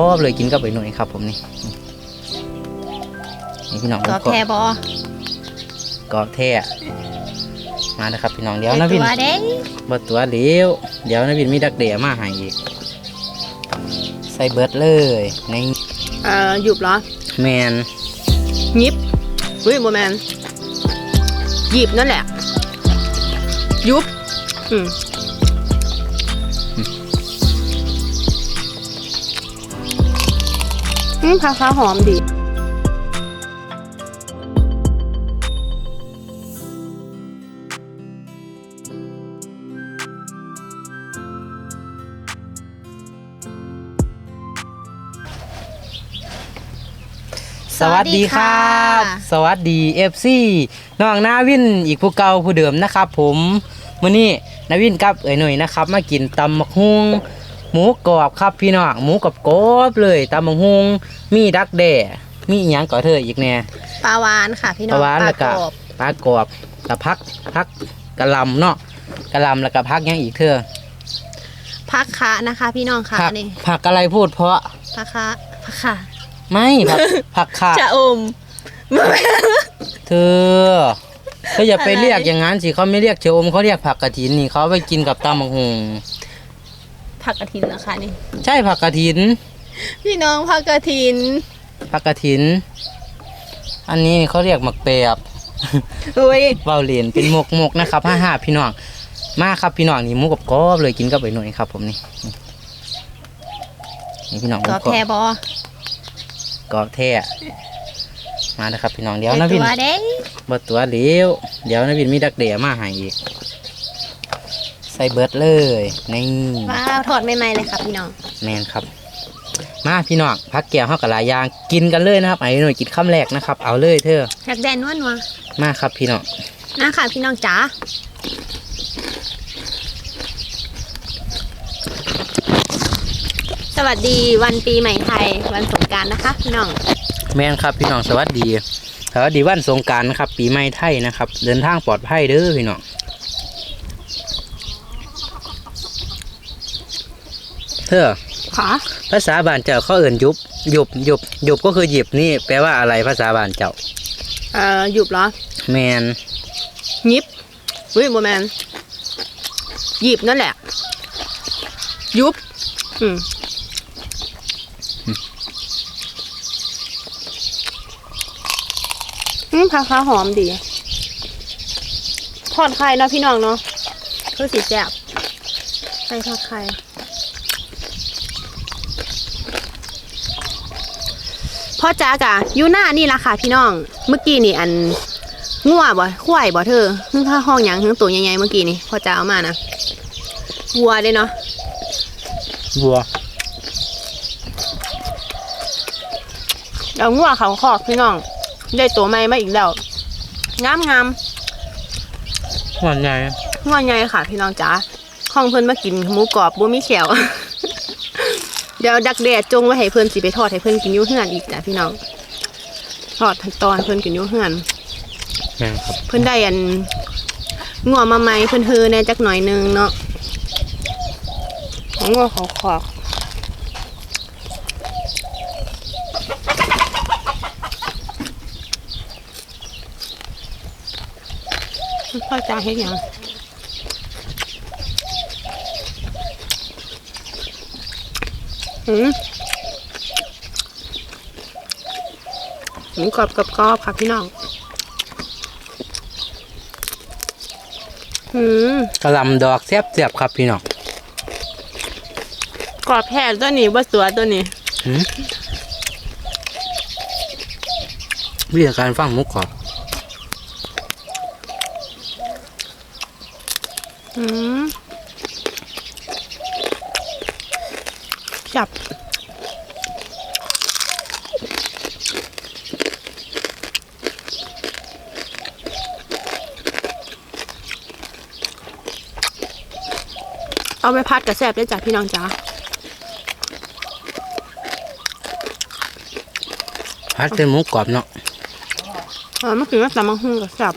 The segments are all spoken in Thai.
ชอบเลยกินกับใบหน่อยครับผมนี่นี่พี่น้องกรอบแทบอกรอบแท้มาเลยครับพี่น้องเดี๋ยวไอ้นะวินตัวเด้บดตัวเดียวเดี๋ยวนะวินมีดักเดียมาให้อีก ใส่เบิร์ดเลยในเอ่อหยุบเหรอแมนยิบอุ้ยโมแมนหยิบนั่นแหละยุบอืม อืมข้าวข้าวหอมดีสวัสดีครับ สวัสดีเอฟซีน้องนาวินอีกผู้เก่าผู้เดิมนะครับผมมื้อนี้นาวินกับเอ๋ยหน่อยนะครับ มากินตำมักฮุง หมูกรอบครับพี่น้องหมูกับกรอบเลยตำมักฮุงมีดักแด่มีอีหยังก่อเธออีกแน่ปลาวานค่ะพี่น้ปองลาวานแล้วก็รอบปลากรอบกระพักพักกะหลำเนาะกะหลำแล้วก็พักหยังอีกเธอพักคะนะคะ พี่น้องค่ะผักนี่ผักอะไรพูดเพราะพักคะพักค่ะไม่ผักผักขาจะอม เธอเธออย่าไปอะไร เรียกอย่างนั้นสิเขาไม่เรียกเชออมเขาเรียกผักกระถินนี่เขาเอาไปกินกับตำบักหง ผักกระถินนะคะนี่ ใช่ผักกระถิน พี่น้องผักกระถินผักกระถิน อันนี้เขาเรียกหมักเปียบเฮ้ยเบาเหรียญเป็นหมกหมกๆนะครับห้าห้าพี่น้องมาครับพี่น้องนี่หมูกับกรอบเลยกินกับใบหน่อยครับ ผมนี่นี่พี่น้องกรอบหมูแทบอกรอบแท้มาเลยครับพี่น้องเดี๋ยวไอ้นะวินตัวเด้บดตัวเดียวเดี๋ยวนะวินมีดักเดียมาให้อีก ใส่เบิร์ดเลยนี่ว้าวทอดใหม่ๆเลยค่ะพี่น้องแมนครับ มาพี่น้องพักแก้วเฮากับหลายอย่างกินกันเลยนะครับไอ้หน่อยกินคำแรกนะครับ เอาเลยเธออยากแดนนวลวะมาครับพี่น้องนะค่ะพี่น้องจ๋าสวัสดีวันปีใหม่ไทยวันสงกรารนะคะพี่น้องแมนครับพี่น้องสวัสดีสวัสดีวันสงกรารนะครับ ปีใหม่ไทยนะครับ เดินทางปลอดภัยเด้อพี่น้อง เธอขอภาษาบ้านเจ้าเขาเอิ่นยุบยุบยุบยุบก็คือหยิบนี่แปลว่าอะไรภาษาบ้านเจ้าเอ่อหยุบเหรอแมนยิบอุ้ยโมแมนหยิบนั่นแหละ ยุบ อืมอืมข้าวข้าวหอมดีทอดไข่เนาะพี่น้องเนาะคือสีแซ่บไข่ทอดไข่ พ่อจ้ากะอยูหน้านี่ละค่ะพี่น้อง เมื่อกี้นี่อันงัวบ่ควายบ่เธอหึ่งผ้าห้องหยังหึ่งตัวใหญ่ๆเมื่อกี้นี่พ่อจ้าเอามานะวัวเลยเนาะบัวเอางัวเขาคอกพี่น้อง ได้ตัวใหม่มาอีกแล้วงามงามหวานใหญ่ๆงัวใหญ่ค่ะพี่น้องจ๋าห้องเพิ่นมากินหมูกรอบบ่มีแขว เดี๋ยวดักแดดจงไว้ให้เพิ่นสิไปทอดให้เพิ่นกินอยู่เฮือนอีกจ้ะพี่น้องทอดตอนเพิ่นกินอยู่เฮือนแม่นครับเพิ่นได้อันงัวมาใหม่เพิ่นเฮือแหน่จักหน่อยหนึงเนาะงัวเขาขอกพ่อจ้าเฮ็ดหยัง อืมหมูกรอบกรอบๆค่ะพี่น้องอืมกระหลำดอกแซ่บๆครับพี่น้องกรอบแผ่ตัวนี้ว่าตัวตัวนี้หืมวิธีการฟังหมุกกรอบ อืม จับเอาไปพัดกับแซบได้จ้ะพี่น้องจ๋าพัดเป็นหมุกกรอบเนาะเออเมื่อกี้ว่าตำมังหุ่งกับแซบ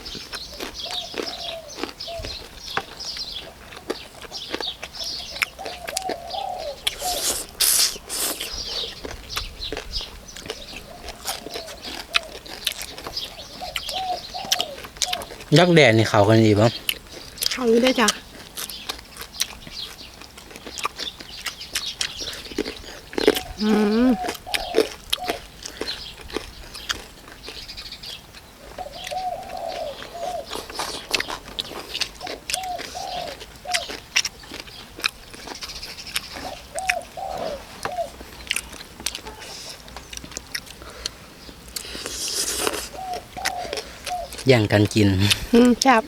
ยักแดดนี่เขากันอีกบ่เขาอยู่ได้จ้ะอืม แย่งกันกินอืมจับ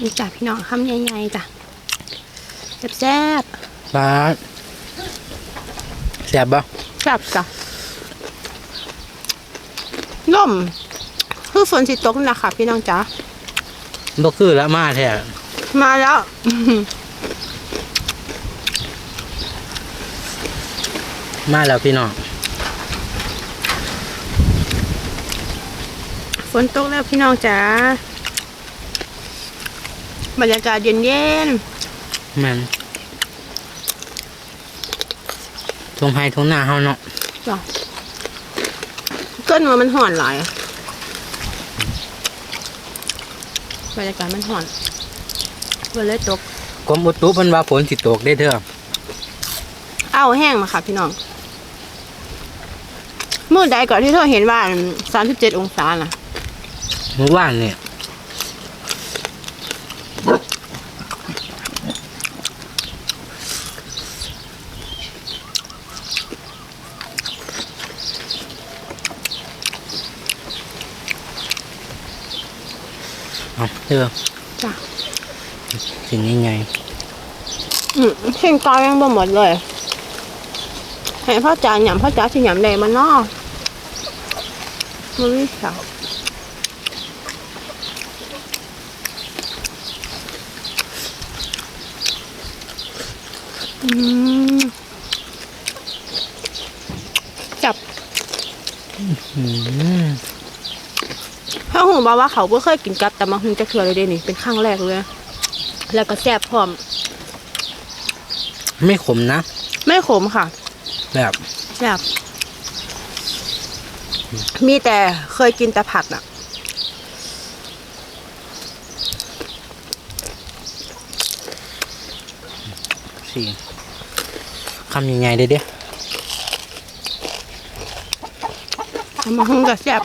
นี่จ้ะพี่น้องคำใหญ่ๆจ้ะแซ่บปลาแซ่บบ่ๆแซ่บจ้ะลม คือฝนสิตกนี่แหละค่ะพี่น้องจ๋าบ่คือละมาแท้มาแล้วมาแล้วพี่น้องฝนตกแล้วพี่น้องจ๋าบรรยากาศเย็นเย็นแม่นทงไห้ทงหน้าเฮาเนาะๆจ้ะเกินว่ามันห่อนหลาย บรรยากาศมันห่อนฝนเลยตกกรมอุตุเพิ่นว่าฝนสิตกได้เด้ออ้าวแห้งมาค่ะ พี่น้องเมื่อใดก่อนที่เธอเห็นว่าสามสิบเจ็ดองศาน่ะ เมื่อวานเนี่ย เอาเด้อจ้ะสิ่งยังไงอืมสิ่งกายยังบ่หมดเลย ให้พ่อจ๋าหยำพ่อจ๋าสิหยำแดงมันเนอมันไม่เสาอืมจับ อืม ถ้าหูบอกว่าเขาก็เคยกินกับแต่มาหุงจะเถื่อเลยเด้นี่เป็นครั้งแรกเลย แล้วก็แซ่บพร้อม ไม่ขมนะ ไม่ขมค่ะแบบแซ่บมีแต่เคยกินแต่ผัดอะสี่คำยังไงเด้อเด้อเอามาหุงกับแซ่บ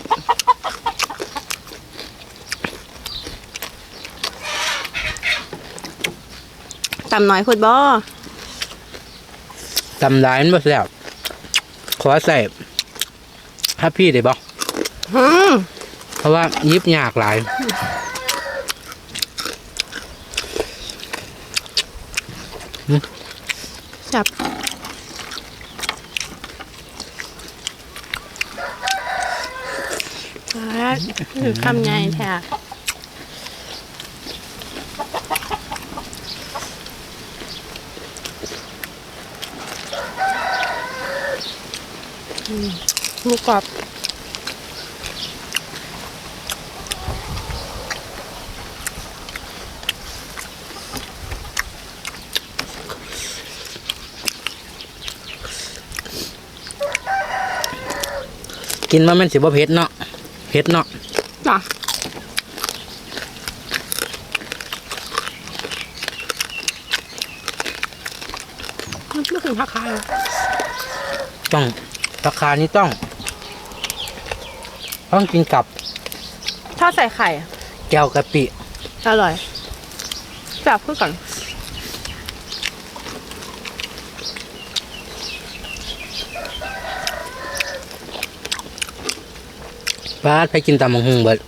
ตำน้อยโคตรบ่ตำร้ายมันบ่แล้วขอใส่ฮับพี่ได้บ่อืมเพราะว่ายิบยากหลายแซ่บอ่าคือคำใหญ่แท้ หมูกรอบกินมามันสิบ่เผ็ดเนาะเผ็ดเนาะจ้ะมันไม่ถึงผักคายหรอต้อง ราคานี้ต้อง ต้องกินกับถ้าใส่ไข่อะแก้วกะปิ อร่อยจับเพื่อก่อนบาดไปกินตำบักหุงเบิด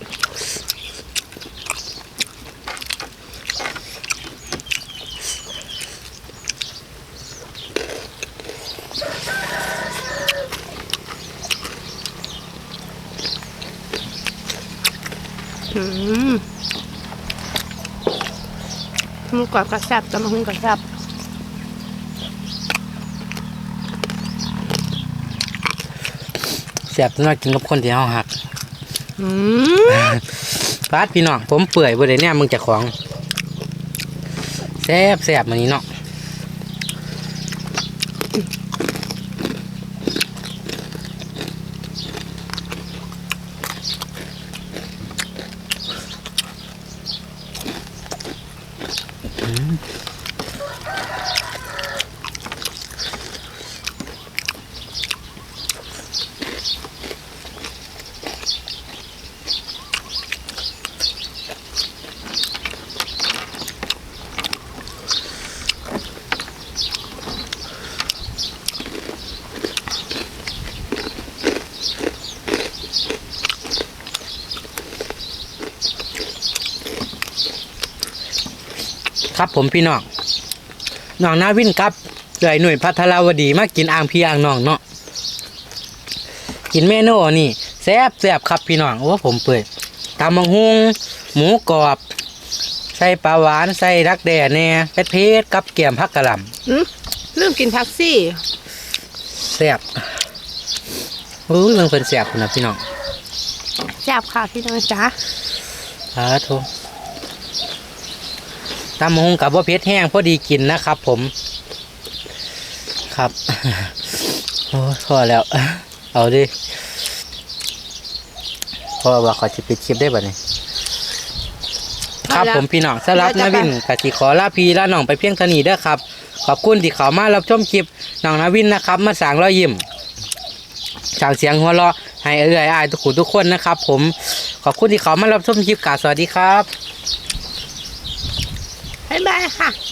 อืมหมู กรอบกระแซบจะมาหุ้งกระแซบแซ่บสำหรับกินกับคนที่เฮาหักอืมฟาดพี่น้องผมเปื่อยบ่ได้เนี่ยมึงจะของแซ่บแซ่บมันนี้เนาะ ครับผมพี่น้องน้องนาวินครับเอื่อยหน่วยพัทราวดีมากินอ่างพี่อ่างน้องเนาะกินเมนูนี่แซ่บแซ่บครับพี่น้องโอ้ผมเปื่อยตำมังฮุงหมูกรอบ ใส่ปลาหวานใส่รักแด่แหน่เป็ดเพชรกับเกี่ยมผักกะหล่อืมลืมกินแท็กซี่ำแซ่บรู้เรื่องเพิ่นแซ่บคุณนะพี่น้องแซ่บค่ะพี่น้องจ้าสาธุ ตำมงกับว่าเพชรแห้งพอดีกินนะครับ ผม ครับโอ้พอแล้ว เอาดิเพราะว่าเขาจะปิดคลิปได้บ่เนี่ยครับผมพี่น้องสำหรับนาวินกติขอลาพีลาน้องไปเพียงเท่านี้เด้อครับ ขอบคุณที่เขามารับชมคลิปน้องนาวินนะครับ มาสร้างรอยยิ้มสร้างเสียงหัวเราะให้เอื้อยอายทุกคนทุกคนนะครับ ผมขอบคุณที่เขามารับชมคลิปกาสวัสดีครับ 哈。哈